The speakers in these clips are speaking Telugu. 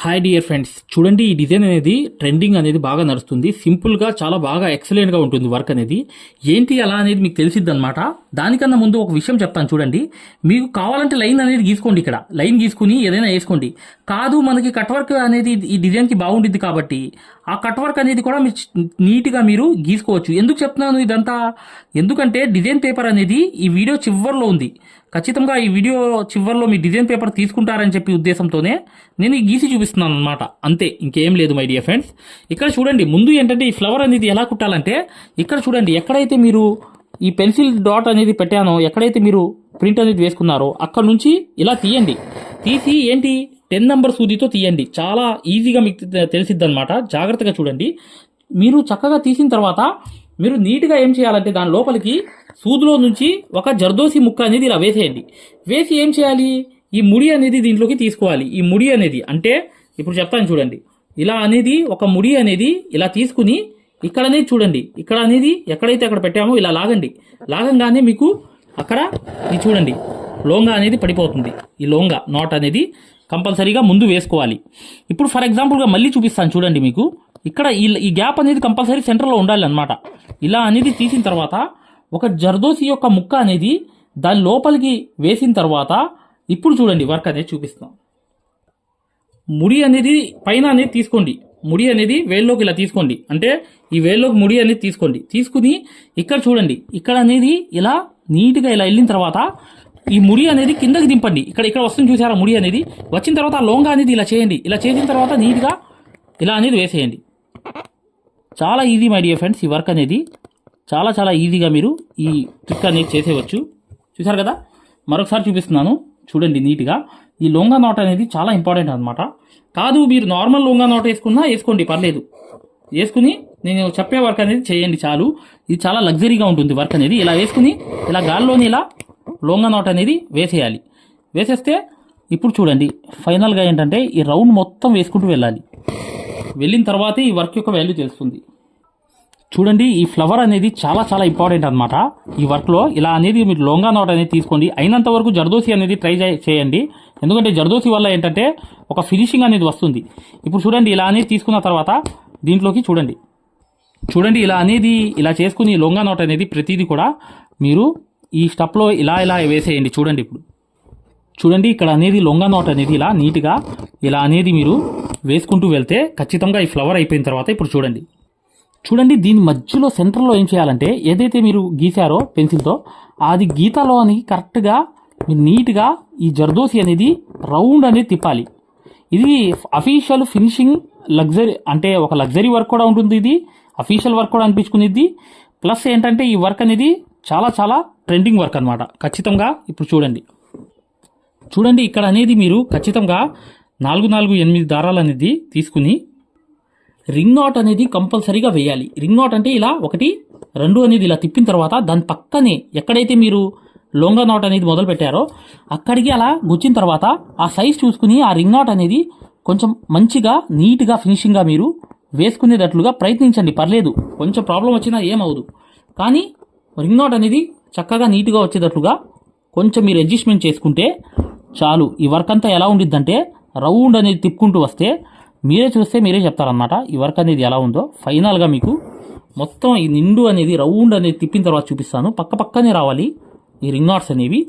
హాయ్ డియర్ ఫ్రెండ్స్ చూడండి ఈ డిజైన్ అనేది ట్రెండింగ్ అనేది బాగా నడుస్తుంది. సింపుల్గా చాలా బాగా ఎక్సలెంట్గా ఉంటుంది వర్క్ అనేది. ఏంటి అలా అనేది మీకు తెలిసిద్ది అనమాట దానికన్నా ముందు ఒక విషయం చెప్తాను చూడండి. మీకు కావాలంటే లైన్ అనేది గీసుకోండి ఇక్కడ. లైన్ గీసుకుని ఏదైనా వేసుకోండి. కాదు మనకి కట్ వర్క్ అనేది ఈ డిజైన్కి బాగుండిద్ది కాబట్టి ఆ కట్ వర్క్ అనేది కూడా మీరు నీట్గా మీరు గీసుకోవచ్చు. ఎందుకు చెప్తున్నాను ఇదంతా? ఎందుకంటే డిజైన్ పేపర్ అనేది ఈ వీడియో చివర్లో ఉంది. ఖచ్చితంగా ఈ వీడియో చివర్లో మీ డిజైన్ పేపర్ తీసుకుంటారని చెప్పి ఉద్దేశంతోనే నేను ఈ గీసి చూపిస్తున్నాను అనమాట అంతే ఇంకేం లేదు మై డియర్ ఫ్రెండ్స్ ఇక్కడ చూడండి ముందు ఏంటంటే ఈ ఫ్లవర్ అనేది ఎలా కుట్టాలంటే ఇక్కడ చూడండి ఎక్కడైతే మీరు ఈ పెన్సిల్ డాట్ అనేది పెట్టానో ఎక్కడైతే మీరు ప్రింట్ అనేది వేసుకున్నారో అక్కడ నుంచి ఇలా తీయండి. తీసి ఏంటి టెన్ నెంబర్ సూదితో తీయండి. చాలా ఈజీగా మీకు తెలిసిద్ది అనమాట జాగ్రత్తగా చూడండి. మీరు చక్కగా తీసిన తర్వాత మీరు నీట్గా ఏం చేయాలంటే దాని లోపలికి సూదులో నుంచి ఒక జర్దోసి ముక్క అనేది ఇలా వేసేయండి. వేసి ఏం చేయాలి? ఈ ముడి అనేది దీంట్లోకి తీసుకోవాలి. ఈ ముడి అనేది అంటే ఇప్పుడు చెప్తాను చూడండి. ఇలా అనేది ఒక ముడి అనేది ఇలా తీసుకుని ఇక్కడ అనేది చూడండి. ఇక్కడ అనేది ఎక్కడైతే అక్కడ పెట్టామో ఇలా లాగండి. లాగంగానే మీకు అక్కడ ఇది చూడండి. లోంగా అనేది పడిపోతుంది. ఈ లోంగా నాట్ అనేది కంపల్సరీగా ముందు వేసుకోవాలి. ఇప్పుడు ఫర్ ఎగ్జాంపుల్గా మళ్ళీ చూపిస్తాను చూడండి మీకు. ఇక్కడ ఈ ఈ గ్యాప్ అనేది కంపల్సరీ సెంటర్లో ఉండాలి అనమాట ఇలా అనేది తీసిన తర్వాత ఒక జర్దోసి యొక్క ముక్క అనేది దాని లోపలికి వేసిన తర్వాత ఇప్పుడు చూడండి వర్క్ అనేది చూపిస్తాం ముడి అనేది పైన అనేది తీసుకోండి. ముడి అనేది వేల్లోకి ఇలా తీసుకోండి. అంటే ఈ వేల్లోకి ముడి అనేది తీసుకోండి. తీసుకుని ఇక్కడ చూడండి. ఇక్కడ అనేది ఇలా నీట్గా ఇలా వెళ్ళిన తర్వాత ఈ ముడి అనేది కిందకి దింపండి. ఇక్కడ ఇక్కడ వస్తుంది చూసారా ముడి అనేది? వచ్చిన తర్వాత లోంగా అనేది ఇలా చేయండి. ఇలా చేసిన తర్వాత నీట్గా ఇలా అనేది వేసేయండి. చాలా ఈజీ మై డియర్ ఫ్రెండ్స్ ఈ వర్క్ అనేది చాలా చాలా ఈజీగా మీరు ఈ ట్రిక్ అనేది చేసేయవచ్చు చూసారు కదా? మరొకసారి చూపిస్తున్నాను. చూడండి నీట్గా. ఈ లొంగా నోట్ అనేది చాలా ఇంపార్టెంట్ అనమాట కాదు మీరు నార్మల్ లొంగా నోట్ వేసుకున్నా వేసుకోండి పర్లేదు. వేసుకుని నేను చెప్పే వర్క్ అనేది చేయండి చాలు. ఇది చాలా లగ్జరీగా ఉంటుంది వర్క్ అనేది. ఇలా వేసుకుని ఇలా గాల్లోని ఇలా లొంగా నోట్ అనేది వేసేయాలి. వేసేస్తే ఇప్పుడు చూడండి ఫైనల్గా ఏంటంటే ఈ రౌండ్ మొత్తం వేసుకుంటూ వెళ్ళాలి. వెళ్ళిన తర్వాతే ఈ వర్క్ యొక్క వాల్యూ తెలుస్తుంది. చూడండి ఈ ఫ్లవర్ అనేది చాలా చాలా ఇంపార్టెంట్ అనమాట ఈ వర్క్లో ఇలా అనేది మీరు లోంగా నోట్ అనేది తీసుకోండి. అయినంత వరకు జర్దోసి అనేది ట్రై చే- చేయండి. ఎందుకంటే జర్దోసి వల్ల ఏంటంటే ఒక ఫినిషింగ్ అనేది వస్తుంది. ఇప్పుడు చూడండి ఇలా అనేది తీసుకున్న తర్వాత దీంట్లోకి చూడండి. చూడండి ఇలా అనేది ఇలా చేసుకుని ఈ లొంగా నోట్ అనేది ప్రతిదీ కూడా మీరు ఈ స్టప్లో ఇలా ఇలా వేసేయండి. చూడండి ఇప్పుడు. చూడండి ఇక్కడ అనేది లొంగా నోట్ అనేది ఇలా నీట్గా ఇలా అనేది మీరు వేసుకుంటూ వెళ్తే ఖచ్చితంగా ఈ ఫ్లవర్ అయిపోయిన తర్వాత ఇప్పుడు చూడండి. చూడండి దీని మధ్యలో సెంటర్లో ఏం చేయాలంటే ఏదైతే మీరు గీశారో పెన్సిల్తో అది గీతలో అని కరెక్ట్గా మీరు నీట్గా ఈ జర్దోసి అనేది రౌండ్ అనేది తిప్పాలి. ఇది అఫీషియల్ ఫినిషింగ్ లగ్జరీ అంటే ఒక లగ్జరీ వర్క్ కూడా ఉంటుంది ఇది అఫీషియల్ వర్క్ కూడా అనిపించుకునేది ప్లస్ ఏంటంటే ఈ వర్క్ అనేది చాలా చాలా ట్రెండింగ్ వర్క్ అనమాట ఖచ్చితంగా ఇప్పుడు చూడండి. చూడండి ఇక్కడ అనేది మీరు ఖచ్చితంగా నాలుగు నాలుగు ఎనిమిది దారాలు అనేది తీసుకుని రింగ్ నాట్ అనేది కంపల్సరీగా వేయాలి. రింగ్ నాట్ అంటే ఇలా ఒకటి రెండు అనేది ఇలా తిప్పిన తర్వాత దాని పక్కనే ఎక్కడైతే మీరు లొంగ నాట్ అనేది మొదలు పెట్టారో అక్కడికి అలా గుచ్చిన తర్వాత ఆ సైజ్ చూసుకుని ఆ రింగ్ నాట్ అనేది కొంచెం మంచిగా నీట్గా ఫినిషింగ్గా మీరు వేసుకునేటట్లుగా ప్రయత్నించండి. పర్లేదు కొంచెం ప్రాబ్లం వచ్చినా ఏమవుదు కానీ రింగ్ నాట్ అనేది చక్కగా నీట్గా వచ్చేటట్లుగా కొంచెం మీరు అడ్జస్ట్మెంట్ చేసుకుంటే చాలు. ఈ వర్క్ అంతా ఎలా ఉండిద్దంటే రౌండ్ అనేది తిప్పుకుంటూ వస్తే మీరే చూస్తే మీరే చెప్తారనమాట ఈ వర్క్ అనేది ఎలా ఉందో. ఫైనల్గా మీకు మొత్తం ఈ నిండు అనేది రౌండ్ అనేది తిప్పిన తర్వాత చూపిస్తాను. పక్క పక్కనే రావాలి ఈ రింగ్ నాట్స్ అనేవి.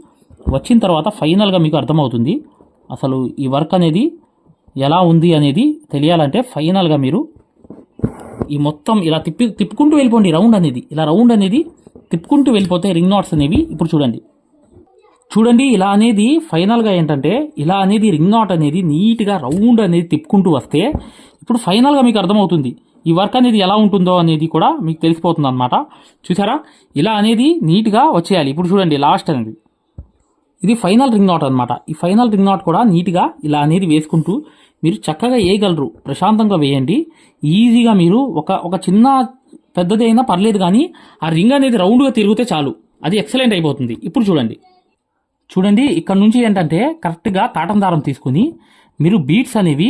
వచ్చిన తర్వాత ఫైనల్గా మీకు అర్థమవుతుంది అసలు ఈ వర్క్ అనేది ఎలా ఉంది అనేది తెలియాలంటే ఫైనల్గా మీరు ఈ మొత్తం ఇలా తిప్పి తిప్పుకుంటూ వెళ్ళిపోండి రౌండ్ అనేది. ఇలా రౌండ్ అనేది తిప్పుకుంటూ వెళ్ళిపోతే రింగ్ నాట్స్ అనేవి. ఇప్పుడు చూడండి. చూడండి ఇలా అనేది ఫైనల్గా ఏంటంటే ఇలా అనేది రింగ్ నాట్ అనేది నీట్గా రౌండ్ అనేది తిప్పుకుంటూ వస్తే ఇప్పుడు ఫైనల్గా మీకు అర్థమవుతుంది ఈ వర్క్ అనేది ఎలా ఉంటుందో అనేది కూడా మీకు తెలిసిపోతుంది అనమాట చూసారా? ఇలా అనేది నీట్గా వచ్చేయాలి. ఇప్పుడు చూడండి లాస్ట్ అనేది. ఇది ఫైనల్ రింగ్ నాట్ అనమాట ఈ ఫైనల్ రింగ్ నాట్ కూడా నీట్గా ఇలా అనేది వేసుకుంటూ మీరు చక్కగా వేయగలరు. ప్రశాంతంగా వేయండి. ఈజీగా మీరు ఒక ఒక చిన్న పెద్దది అయినా పర్లేదు కానీ ఆ రింగ్ అనేది రౌండ్గా తిరిగితే చాలు. అది ఎక్సలెంట్ అయిపోతుంది. ఇప్పుడు చూడండి. చూడండి ఇక్కడ నుంచి ఏంటంటే కరెక్ట్గా కాటన్ దారం తీసుకుని మీరు బీట్స్ అనేవి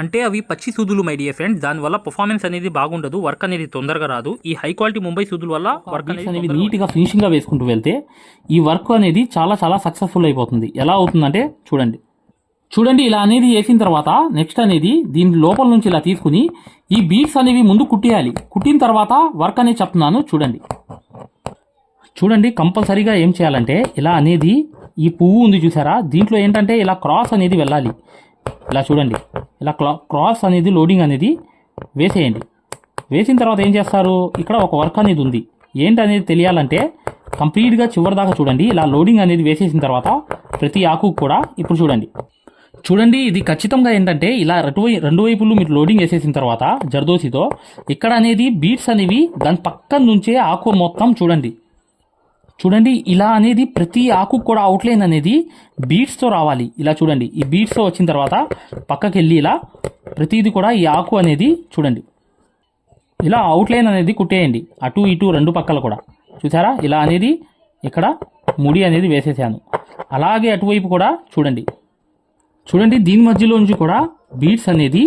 అంటే అవి పచ్చి సూదులు మై డియర్ ఫ్రెండ్స్ దానివల్ల పర్ఫార్మెన్స్ అనేది బాగుండదు వర్క్ అనేది తొందరగా రాదు. ఈ హై క్వాలిటీ ముంబై సూదుల వల్ల వర్క్ అనేది నీట్గా ఫినిషింగ్గా వేసుకుంటూ వెళ్తే ఈ వర్క్ అనేది చాలా చాలా సక్సెస్ఫుల్ అయిపోతుంది. ఎలా అవుతుందంటే చూడండి. చూడండి ఇలా అనేది వేసిన తర్వాత నెక్స్ట్ అనేది దీని లోపల నుంచి ఇలా తీసుకుని ఈ బీడ్స్ అనేవి ముందు కుట్టేయాలి. కుట్టిన తర్వాత వర్క్ అనేది చెప్తున్నాను చూడండి. చూడండి కంపల్సరీగా ఏం చేయాలంటే ఇలా అనేది ఈ పువ్వు ఉంది చూసారా? దీంట్లో ఏంటంటే ఇలా క్రాస్ అనేది వెళ్ళాలి. ఇలా చూడండి. ఇలా క్లా క్రాస్ అనేది లోడింగ్ అనేది వేసేయండి. వేసిన తర్వాత ఏం చేస్తారు? ఇక్కడ ఒక వర్క్ అనేది ఉంది. ఏంటి అనేది తెలియాలంటే కంప్లీట్గా చివరి దాకా చూడండి. ఇలా లోడింగ్ అనేది వేసేసిన తర్వాత ప్రతి ఆకు కూడా ఇప్పుడు చూడండి. చూడండి ఇది ఖచ్చితంగా ఏంటంటే ఇలా రెండు రెండు వైపులు మీరు లోడింగ్ వేసేసిన తర్వాత జర్దోసితో ఇక్కడ అనేది బీట్స్ అనేవి దాని పక్కన నుంచే ఆకు మొత్తం చూడండి. చూడండి ఇలా అనేది ప్రతి ఆకు కూడా అవుట్లైన్ అనేది బీట్స్తో రావాలి. ఇలా చూడండి ఈ బీట్స్తో వచ్చిన తర్వాత పక్కకి వెళ్ళి ఇలా ప్రతిది కూడా ఈ ఆకు అనేది చూడండి. ఇలా అవుట్లైన్ అనేది కుట్టేయండి అటు ఇటు రెండు పక్కల కూడా. చూసారా? ఇలా అనేది ఇక్కడ ముడి అనేది వేసేసాను. అలాగే అటువైపు కూడా చూడండి. చూడండి దీని మధ్యలో నుంచి కూడా బీట్స్ అనేది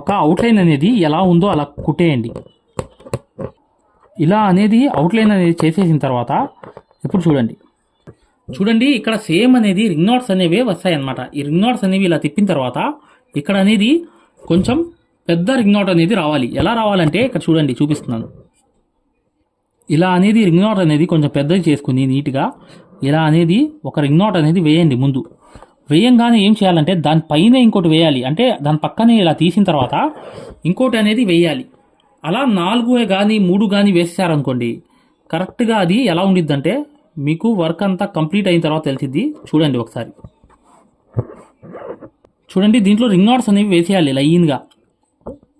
ఒక అవుట్లైన్ అనేది ఎలా ఉందో అలా కుట్టేయండి. ఇలా అనేది అవుట్లైన్ అనేది చేసేసిన తర్వాత ఇప్పుడు చూడండి. చూడండి ఇక్కడ సేమ్ అనేది రింగ్ నోట్స్ అనేవి వస్తాయి అన్నమాట ఈ రింగ్ నోట్స్ అనేవి ఇలా తిప్పిన తర్వాత ఇక్కడ అనేది కొంచెం పెద్ద రింగ్ నోట్ అనేది రావాలి. ఎలా రావాలంటే ఇక్కడ చూడండి చూపిస్తున్నాను. ఇలా అనేది రింగ్ నాట్ అనేది కొంచెం పెద్దది చేసుకుని నీట్గా ఇలా అనేది ఒక రింగ్ నాట్ అనేది వేయండి ముందు. వేయంగానే ఏం చేయాలంటే దానిపైన ఇంకోటి వేయాలి. అంటే దాని పక్కనే ఇలా తీసిన తర్వాత ఇంకోటి అనేది వేయాలి. అలా నాలుగు కానీ మూడు కానీ వేసేసారనుకోండి కరెక్ట్గా అది ఎలా ఉండిద్దంటే మీకు వర్క్ అంతా కంప్లీట్ అయిన తర్వాత తెలిసిద్ది. చూడండి ఒకసారి. చూడండి దీంట్లో రింగ్ నాట్స్ అనేవి వేసేయాలి లైన్గా.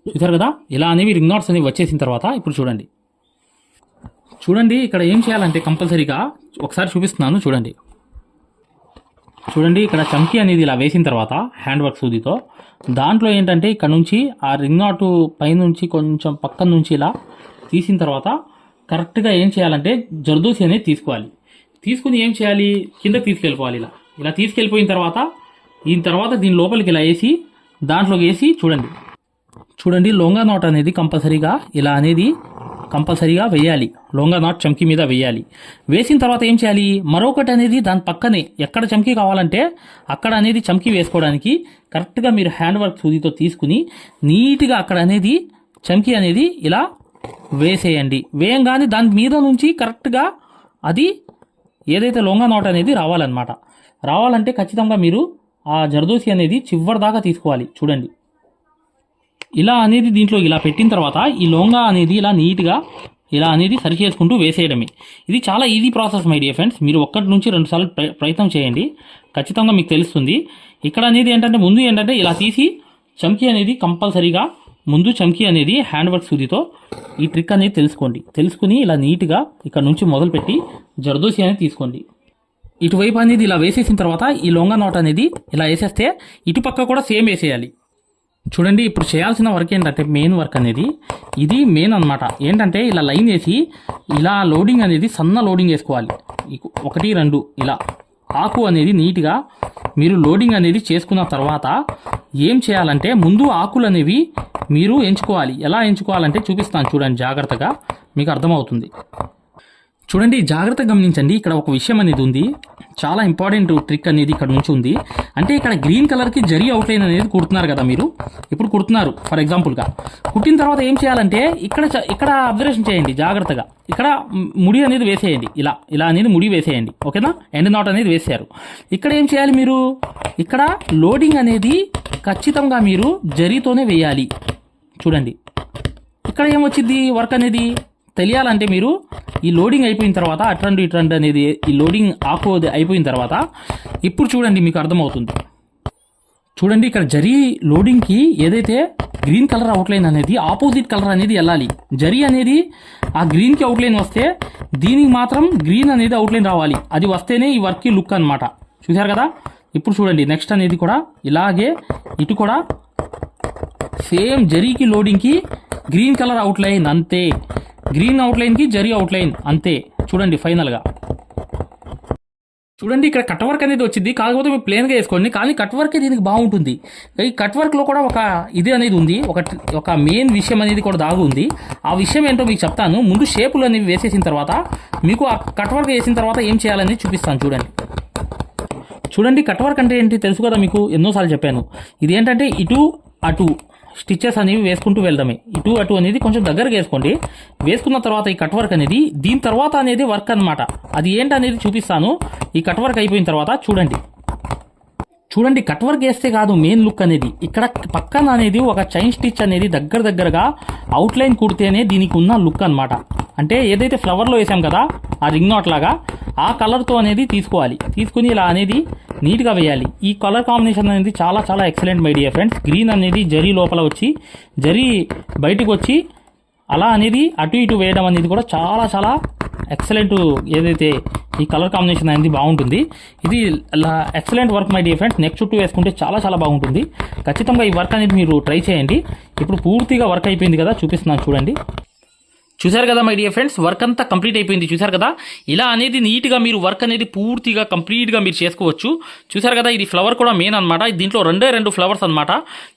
చూసారు కదా? ఇలా అనేవి రింగ్ నాట్స్ అనేవి వచ్చేసిన తర్వాత ఇప్పుడు చూడండి. చూడండి ఇక్కడ ఏం చేయాలంటే కంపల్సరీగా ఒకసారి చూపిస్తున్నాను చూడండి. చూడండి ఇక్కడ చమ్కీ అనేది ఇలా వేసిన తర్వాత హ్యాండ్ వర్క్ సూదితో. దాంట్లో ఏంటంటే ఇక్కడ నుంచి ఆ రింగ్ నాటు పైనుంచి కొంచెం పక్కన నుంచి ఇలా తీసిన తర్వాత కరెక్ట్గా ఏం చేయాలంటే జర్దోసి అనేది తీసుకోవాలి. తీసుకుని ఏం చేయాలి? కింద తీసుకెళ్ళిపోవాలి ఇలా. ఇలా తీసుకెళ్ళిపోయిన తర్వాత దీని తర్వాత దీని లోపలికి ఇలా వేసి దాంట్లోకి వేసి చూడండి. చూడండి లొంగా నాట్ అనేది కంపల్సరీగా ఇలా అనేది కంపల్సరీగా వేయాలి. లొంగ నాట్ చమ్కీ మీద వేయాలి. వేసిన తర్వాత ఏం చేయాలి? మరొకటి అనేది దాని పక్కనే ఎక్కడ చమ్కీ కావాలంటే అక్కడ అనేది చమ్కీ వేసుకోవడానికి కరెక్ట్గా మీరు హ్యాండ్ వర్క్ సూదితో తీసుకుని నీట్గా అక్కడ అనేది చమ్కీ అనేది ఇలా వేసేయండి. వేయంగానే దాని మీద నుంచి కరెక్ట్గా అది ఏదైతే లొంగ నాట్ అనేది రావాలన్నమాట. రావాలంటే ఖచ్చితంగా మీరు ఆ జర్దోసి అనేది చివరి దాకా తీసుకోవాలి. చూడండి. ఇలా అనేది దీంట్లో ఇలా పెట్టిన తర్వాత ఈ లొంగా అనేది ఇలా నీట్గా ఇలా అనేది సరి చేసుకుంటూ వేసేయడమే. ఇది చాలా easy process my dear friends మీరు ఒక్కటి నుంచి రెండు సార్లు ప్ర- ప్రయత్నం చేయండి. ఖచ్చితంగా మీకు తెలుస్తుంది. ఇక్కడ అనేది ఏంటంటే ముందు ఏంటంటే ఇలా తీసి చమ్కీ అనేది కంపల్సరీగా ముందు చమ్కీ అనేది హ్యాండ్ వర్క్ సూదితో ఈ ట్రిక్ అనేది తెలుసుకోండి. తెలుసుకుని ఇలా నీట్గా ఇక్కడ నుంచి మొదలుపెట్టి జరదోసి అనేది తీసుకోండి. ఇటువైపు అనేది ఇలా వేసేసిన తర్వాత ఈ లొంగ నాట్ అనేది ఇలా వేసేస్తే ఇటుపక్క కూడా సేమ్ వేసేయాలి. చూడండి ఇప్పుడు చేయాల్సిన వర్క్ ఏంటంటే మెయిన్ వర్క్ అనేది ఇది మెయిన్ అన్నమాట. ఏంటంటే ఇలా లైన్ వేసి ఇలా లోడింగ్ అనేది సన్న లోడింగ్ వేసుకోవాలి. ఒకటి రెండు ఇలా. ఆకు అనేది నీట్గా మీరు లోడింగ్ అనేది చేసుకున్న తర్వాత ఏం చేయాలంటే ముందు ఆకులు అనేవి మీరు ఎంచుకోవాలి. ఎలా ఎంచుకోవాలంటే చూపిస్తాను చూడండి జాగ్రత్తగా మీకు అర్థమవుతుంది. చూడండి జాగ్రత్తగా గమనించండి ఇక్కడ ఒక విషయం అనేది ఉంది. చాలా ఇంపార్టెంట్ ట్రిక్ అనేది ఇక్కడ నుంచి ఉంది. అంటే ఇక్కడ గ్రీన్ కలర్కి జరీ అవుట్లైన్ అనేది కుడుతున్నారు కదా మీరు? ఇప్పుడు కుడుతున్నారు ఫర్ ఎగ్జాంపుల్గా. కుట్టిన తర్వాత ఏం చేయాలంటే ఇక్కడ చ- ఇక్కడ అబ్జర్వేషన్ చేయండి జాగ్రత్తగా. ఇక్కడ ముడి అనేది వేసేయండి ఇలా ఇలా అనేది ముడి వేసేయండి ఓకేనా? ఎండ్ నాట్ అనేది వేసారు ఇక్కడ ఏం చేయాలి మీరు? ఇక్కడ లోడింగ్ అనేది ఖచ్చితంగా మీరు జరీతోనే వేయాలి. చూడండి. ఇక్కడ ఏమొచ్చింది వర్క్ అనేది తెలియాలంటే మీరు ఈ లోడింగ్ అయిపోయిన తర్వాత అట్రండ్ ఇట్రండ్ అనేది ఈ లోడింగ్ ఆఫ్ అయిపోయిన తర్వాత ఇప్పుడు చూడండి మీకు అర్థమవుతుంది. చూడండి ఇక్కడ జరీ లోడింగ్కి ఏదైతే గ్రీన్ కలర్ అవుట్లైన్ అనేది ఆపోజిట్ కలర్ అనేది వెళ్ళాలి. జరీ అనేది ఆ గ్రీన్కి అవుట్లైన్ వస్తే దీనికి మాత్రం గ్రీన్ అనేది అవుట్లైన్ రావాలి. అది వస్తేనే ఈ వర్క్కి లుక్ అనమాట చూశారు కదా? ఇప్పుడు చూడండి నెక్స్ట్ అనేది కూడా ఇలాగే ఇటు కూడా సేమ్ జరీకి లోడింగ్కి గ్రీన్ కలర్ అవుట్లైన్ అంతే. గ్రీన్ అవుట్లైన్కి జరీ అవుట్లైన్ అంతే. చూడండి ఫైనల్గా చూడండి ఇక్కడ కట్ వర్క్ అనేది వచ్చింది. కాకపోతే మీరు ప్లేన్గా వేసుకోండి. కానీ కట్ వర్క్ దీనికి బాగుంటుంది. ఈ కట్ వర్క్లో కూడా ఒక ఇది అనేది ఉంది. ఒక ఒక మెయిన్ విషయం అనేది కూడా దాగు ఉంది. ఆ విషయం ఏంటో మీకు చెప్తాను. ముందు షేపులు అనేవి వేసేసిన తర్వాత మీకు ఆ కట్ వర్క్ వేసిన తర్వాత ఏం చేయాలని చూపిస్తాను. చూడండి. చూడండి కట్ వర్క్ అంటే ఏంటి? తెలుసు కదా మీకు. ఎన్నోసార్లు చెప్పాను. ఇది ఏంటంటే ఇటు అటు. స్టిచెస్ అనేవి వేసుకుంటూ వెళ్ళడమే. ఇటు అటు అనేది కొంచెం దగ్గరగా వేసుకోండి. వేసుకున్న తర్వాత ఈ కట్ వర్క్ అనేది దీని తర్వాత అనేది వర్క్ అన్నమాట. అది ఏంటనేది చూపిస్తాను. ఈ కట్ వర్క్ అయిపోయిన తర్వాత చూడండి. చూడండి కట్ వర్క్ వేస్తే కాదు మెయిన్ లుక్ అనేది. ఇక్కడ పక్కన అనేది ఒక చైన్ స్టిచ్ అనేది దగ్గర దగ్గరగా అవుట్లైన్ కుడితేనే దీనికి ఉన్న లుక్ అనమాట అంటే ఏదైతే ఫ్లవర్లో వేసాం కదా ఆ రింగ్ నోట్ లాగా ఆ కలర్తో అనేది తీసుకోవాలి. తీసుకుని ఇలా అనేది నీట్గా వేయాలి. ఈ కలర్ కాంబినేషన్ అనేది చాలా చాలా excellent my dear friends green అనేది జరీ లోపల వచ్చి జరీ బయటకు వచ్చి అలా అనేది అటు ఇటు వేయడం అనేది కూడా చాలా చాలా ఎక్సలెంట్ ఏదైతే ఈ కలర్ కాంబినేషన్ అనేది బాగుంటుంది. ఇది excellent work my dear friends neck చుట్టూ వేసుకుంటే చాలా చాలా బాగుంటుంది. ఖచ్చితంగా ఈ వర్క్ అనేది మీరు ట్రై చేయండి. ఇప్పుడు పూర్తిగా వర్క్ అయిపోయింది కదా చూపిస్తున్నాను చూడండి. చూశారు కదా మై డియర్ ఫ్రెండ్స్ వర్క్ అంతా కంప్లీట్ అయిపోయింది. చూశారు కదా? ఇలా అనేది నీట్గా మీరు వర్క్ అనేది పూర్తిగా కంప్లీట్గా మీరు చేసుకోవచ్చు. చూశారు కదా ఇది ఫ్లవర్ కూడా మెయిన్ అనమాట దీంట్లో రెండే రెండు ఫ్లవర్స్ అనమాట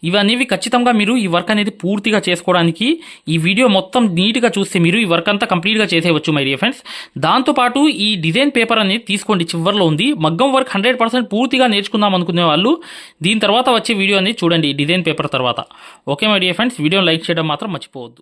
ఇవన్నీ ఖచ్చితంగా మీరు ఈ వర్క్ అనేది పూర్తిగా చేసుకోవడానికి ఈ వీడియో మొత్తం నీట్గా చూస్తే మీరు ఈ వర్క్ అంతా కంప్లీట్గా చేసేయవచ్చు మై డియర్ ఫ్రెండ్స్ దాంతోపాటు ఈ డిజైన్ పేపర్ అనేది తీసుకోండి. చివరిలో ఉంది. మగ్గం వర్క్ హండ్రెడ్ పర్సెంట్ పూర్తిగా నేర్చుకుందాం అనుకునే వాళ్ళు దీని తర్వాత వచ్చే వీడియో అనేది చూడండి డిజైన్ పేపర్ తర్వాత. Okay my dear friends video like చేయడం మాత్రం మర్చిపోవద్దు.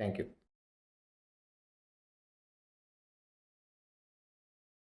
Thank you